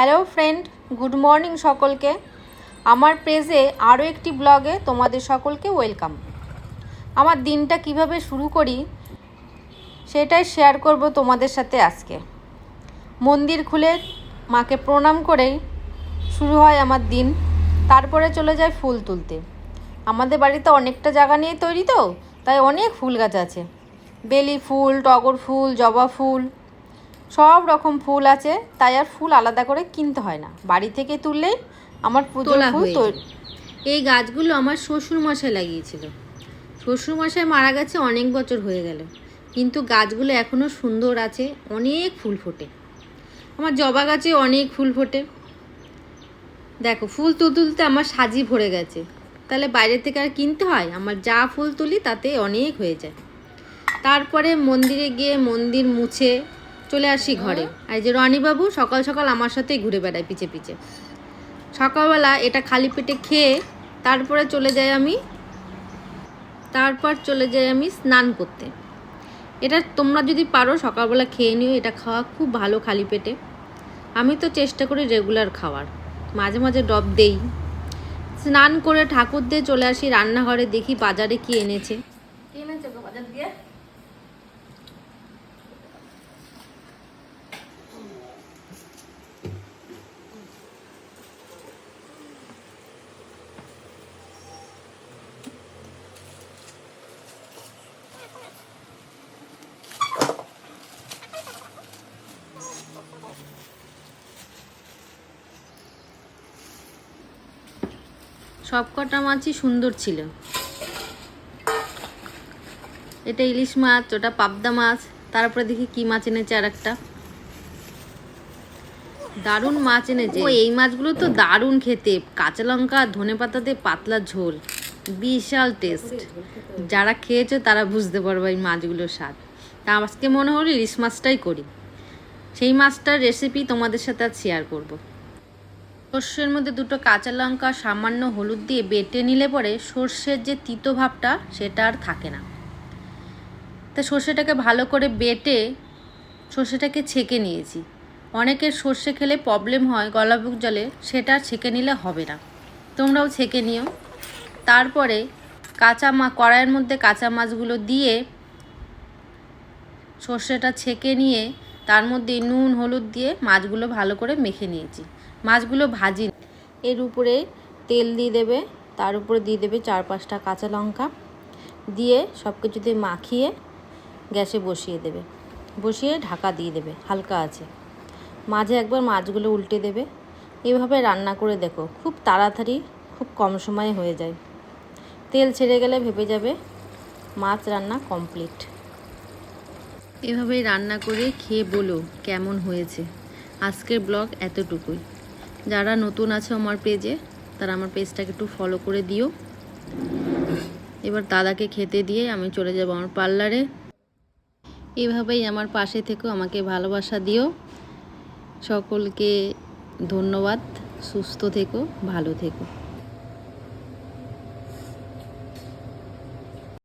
Hello friend, good morning সকলকে। আমার পেজে আরও একটি ব্লগে তোমাদের সকলকে ওয়েলকাম। আমার দিনটা কীভাবে শুরু করি সেটাই শেয়ার করব তোমাদের সাথে আজকে। মন্দির খুলে মাকে প্রণাম করেই শুরু হয় আমার দিন। তারপরে চলে যায় ফুল তুলতে। আমাদের বাড়িতে অনেকটা জায়গা নিয়ে তৈরি তো, তাই অনেক ফুল গাছ আছে। বেলি ফুল, টগর ফুল, জবা ফুল সব রকম ফুল আছে তাই আর ফুল আলাদা করে কিনতে হয় না। বাড়ি থেকে তুললেই আমার পুজোর ফুল এই গাছগুলো আমার শ্বশুর মশাই লাগিয়েছিল। শ্বশুর মশাই মারা গেছে অনেক বছর হয়ে গেল কিন্তু গাছগুলো এখনও সুন্দর আছে অনেক ফুল ফোটে। আমার জবা গাছে অনেক ফুল ফোটে। দেখো ফুল তুলতে তুলতে আমার সাজি ভরে গেছে। তাহলে বাইরে থেকে আর কিনতে হয়? আমার যা ফুল তুলি তাতে অনেক হয়ে যায়। তারপরে মন্দিরে গিয়ে মন্দির মুছে চলে আসি ঘরে। আর যে রনিবাবু সকাল সকাল আমার সাথেই ঘুরে বেড়ায় পিছে পিছে। সকালবেলা এটা খালি পেটে খেয়ে তারপরে চলে যাই আমি, তারপর চলে যাই আমি স্নান করতে। এটা তোমরা যদি পারো সকালবেলা খেয়ে নিও, এটা খাওয়া খুব ভালো খালি পেটে। আমি তো চেষ্টা করি রেগুলার খাওয়ার। মাঝে মাঝে ডব দেই। স্নান করে ঠাকুর দিয়ে চলে আসি রান্নাঘরে, দেখি বাজারে কি এনেছে। কিনেছে গো বাজার দিয়ে? সব কটা মাছই সুন্দর ছিল। এটা ইলিশ মাছ, ওটা পাবদা মাছ তারপরে দেখি কি মাছ এনেছে আর একটা দারুণ মাছ এনেছে। এই মাছগুলো তো দারুণ খেতে। কাঁচা লঙ্কা, ধনে পাতা দিয়ে পাতলা ঝোল। বিশাল টেস্ট। যারা খেয়েছো তারা বুঝতে পারবে এই মাছগুলোর স্বাদ। তা আজকে মনে হলো ইলিশ মাছটাই করি। সেই মাছটার রেসিপি তোমাদের সাথে আজ শেয়ার করব। সর্ষের মধ্যে দুটো কাঁচা লঙ্কা, সামান্য হলুদ দিয়ে বেটে নিলে পরে সর্ষের যে তিতো ভাবটা, সেটা আর থাকে না। তা সর্ষেটাকে ভালো করে বেটে সর্ষেটাকে ছেঁকে নিয়েছি। অনেকের সর্ষে খেলে প্রবলেম হয় গলা বুক জলে, সেটা ছেঁকে নিলে হবে না। তোমরাও ছেঁকে নিও। তারপরে কাঁচা মা, কড়াইয়ের মধ্যে কাঁচা মাছগুলো দিয়ে সর্ষেটা ছেঁকে নিয়ে তার মধ্যে নুন, হলুদ দিয়ে মাছগুলো ভালো করে মেখে নিয়েছি। মাছগুলো ভাজি এর উপরে তেল দিয়ে দেবে, তার উপরে দিয়ে দেবে চার পাঁচটা কাঁচা লঙ্কা দিয়ে সব কিছুতে মাখিয়ে গ্যাসে বসিয়ে দেবে। বসিয়ে ঢাকা দিয়ে দেবে, হালকা আছে। মাঝে একবার মাছগুলো উল্টে দেবে। এভাবে রান্না করে দেখো, খুব তাড়াতাড়ি, খুব কম সময়ে হয়ে যায়। তেল ছেড়ে গেলে ভেবে যাবে মাছ রান্না কমপ্লিট। এভাবেই রান্না করে খেয়ে বলো কেমন হয়েছে। আজকের ব্লগ এতটুকুই। যারা নতুন আছে আমার পেজে, তারা আমার পেজটাকে একটু ফলো করে দিও। এবার দাদাকে খেতে দিয়ে আমি চলে যাব আমার পার্লারে। এভাবেই আমার পাশে থেকেও আমাকে ভালোবাসা দিও। সকলকে ধন্যবাদ, সুস্থ থেকো, ভালো থেকো।